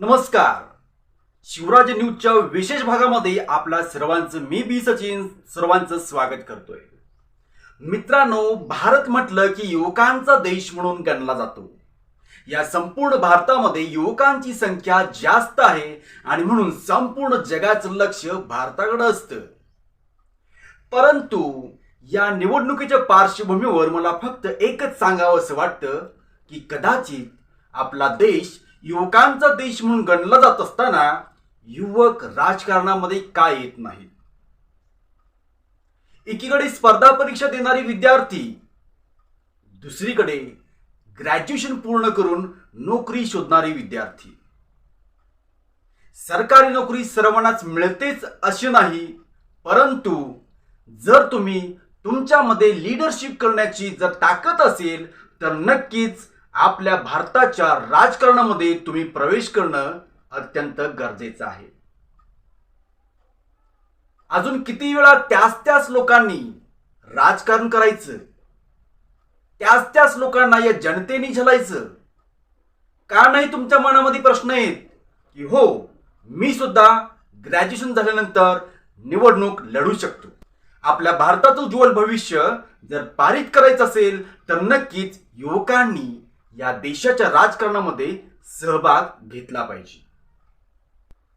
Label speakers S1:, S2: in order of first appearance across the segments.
S1: नमस्कार. शिवराज न्यूजच्या विशेष भागामध्ये आपल्या सर्वांचं मी बी सचिन सर्वांचं स्वागत करतोय. मित्रांनो भारत म्हटलं की युवकांचा देश म्हणून गणला जातो. या संपूर्ण भारतामध्ये युवकांची संख्या जास्त आहे आणि म्हणून संपूर्ण जगाचं लक्ष भारताकडे असतं. परंतु या निवडणुकीच्या पार्श्वभूमीवर मला फक्त एकच सांगावं असं वाटतं की कदाचित आपला देश युवकांचा देश म्हणून गणला जात असताना युवक राजकारणामध्ये काय येत नाहीत एकीकडे स्पर्धा परीक्षा देणारे विद्यार्थी दुसरीकडे ग्रॅज्युएशन पूर्ण करून नोकरी शोधणारे विद्यार्थी. सरकारी नोकरी सर्वांनाच मिळतेच अशी नाही परंतु जर तुम्ही तुमच्यामध्ये लिडरशिप करण्याची जर ताकद असेल तर नक्कीच आपल्या भारताच्या राजकारणामध्ये तुम्ही प्रवेश करणं अत्यंत गरजेचं आहे. अजून किती वेळा त्याच त्याच लोकांनी राजकारण करायचं? त्याच त्याच लोकांना या जनतेने झलायचं? का नाही तुमच्या मनामध्ये प्रश्न आहेत की हो मी सुद्धा ग्रॅज्युएशन झाल्यानंतर निवडणूक लढू शकतो. आपल्या भारताचं उज्ज्वल भविष्य जर पारित करायचं असेल तर नक्कीच युवकांनी या देशाच्या राजकारणामध्ये सहभाग घेतला पाहिजे.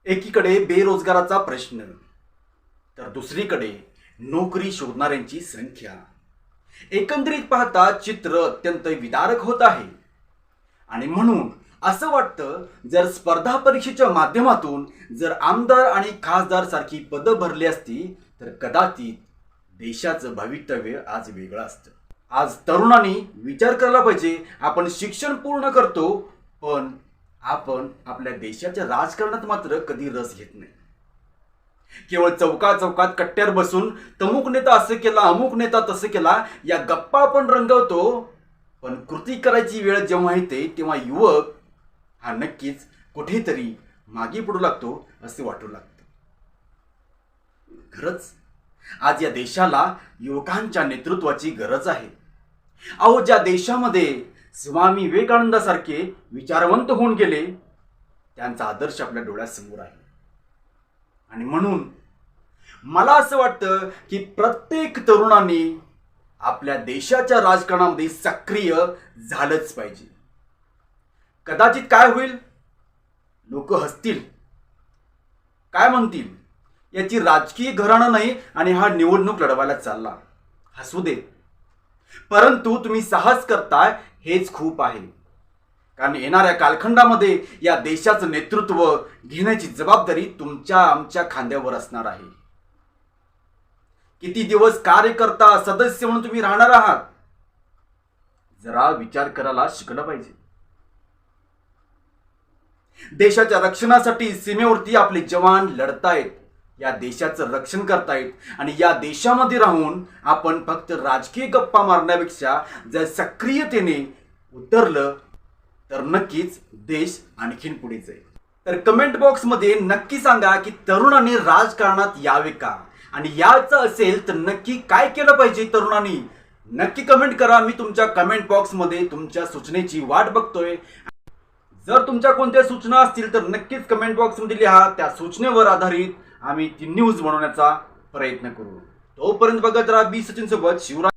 S1: एकीकडे बेरोजगाराचा प्रश्न तर दुसरीकडे नोकरी शोधणाऱ्यांची संख्या. एकंदरीत पाहता चित्र अत्यंत विदारक होत आहे. आणि म्हणून असं वाटतं जर स्पर्धा परीक्षेच्या माध्यमातून जर आमदार आणि खासदार सारखी पदं भरली असती तर कदाचित देशाचं भवितव्य आज वेगळं असतं. आज तरुणांनी विचार करायला पाहिजे. आपण शिक्षण पूर्ण करतो पण आपण आपल्या देशाच्या राजकारणात मात्र कधी रस घेत नाही. केवळ चौका चौकात कट्ट्यावर बसून तमुक नेता असं केला अमुक नेता तसं केला या गप्पा आपण रंगवतो. पण कृती करायची वेळ जेव्हा येते तेव्हा युवक हा नक्कीच कुठेतरी मागे पडू लागतो असे वाटू लागतं. खरंच आज या देशाला युवकांच्या नेतृत्वाची गरज आहे. अहो ज्या देशामध्ये स्वामी विवेकानंदासारखे विचारवंत होऊन गेले त्यांचा आदर्श आपल्या डोळ्यासमोर आहे. आणि म्हणून मला असं वाटतं की प्रत्येक तरुणांनी आपल्या देशाच्या राजकारणामध्ये सक्रिय झालंच पाहिजे. कदाचित काय होईल? लोक हसतील. काय म्हणतील? याची राजकीय घराणं नाही आणि हा निवडणूक लढवायला चालला. हसू दे. परंतु तुम्ही साहस करताय हेच खूप आहे. कारण येणाऱ्या कालखंडामध्ये या देशाचं नेतृत्व घेण्याची जबाबदारी तुमच्या आमच्या खांद्यावर असणार आहे. किती दिवस कार्यकर्ता सदस्य म्हणून तुम्ही राहणार आहात? जरा विचार करायला शिकलं पाहिजे. देशाच्या रक्षणासाठी सीमेवरती आपले जवान लढतायत. या देशाचं रक्षण करतायत. आणि या देशामध्ये राहून आपण फक्त राजकीय गप्पा मारण्यापेक्षा जर सक्रियतेने उतरलं तर नक्कीच देश आणखीन पुढे जाईल. तर कमेंट बॉक्समध्ये नक्की सांगा की तरुणांनी राजकारणात यावे का? आणि यायचं असेल तर नक्की काय केलं पाहिजे तरुणांनी? नक्की कमेंट करा. मी तुमच्या कमेंट बॉक्समध्ये तुमच्या सूचनेची वाट बघतोय. जर तुमच्या कोणत्या सूचना असतील तर नक्कीच कमेंट बॉक्समध्ये लिहा. त्या सूचनेवर आधारित आम्ही ती न्यूज बनवण्याचा प्रयत्न करू. तोपर्यंत बघत राहा बी सचिन सोबत शिवराज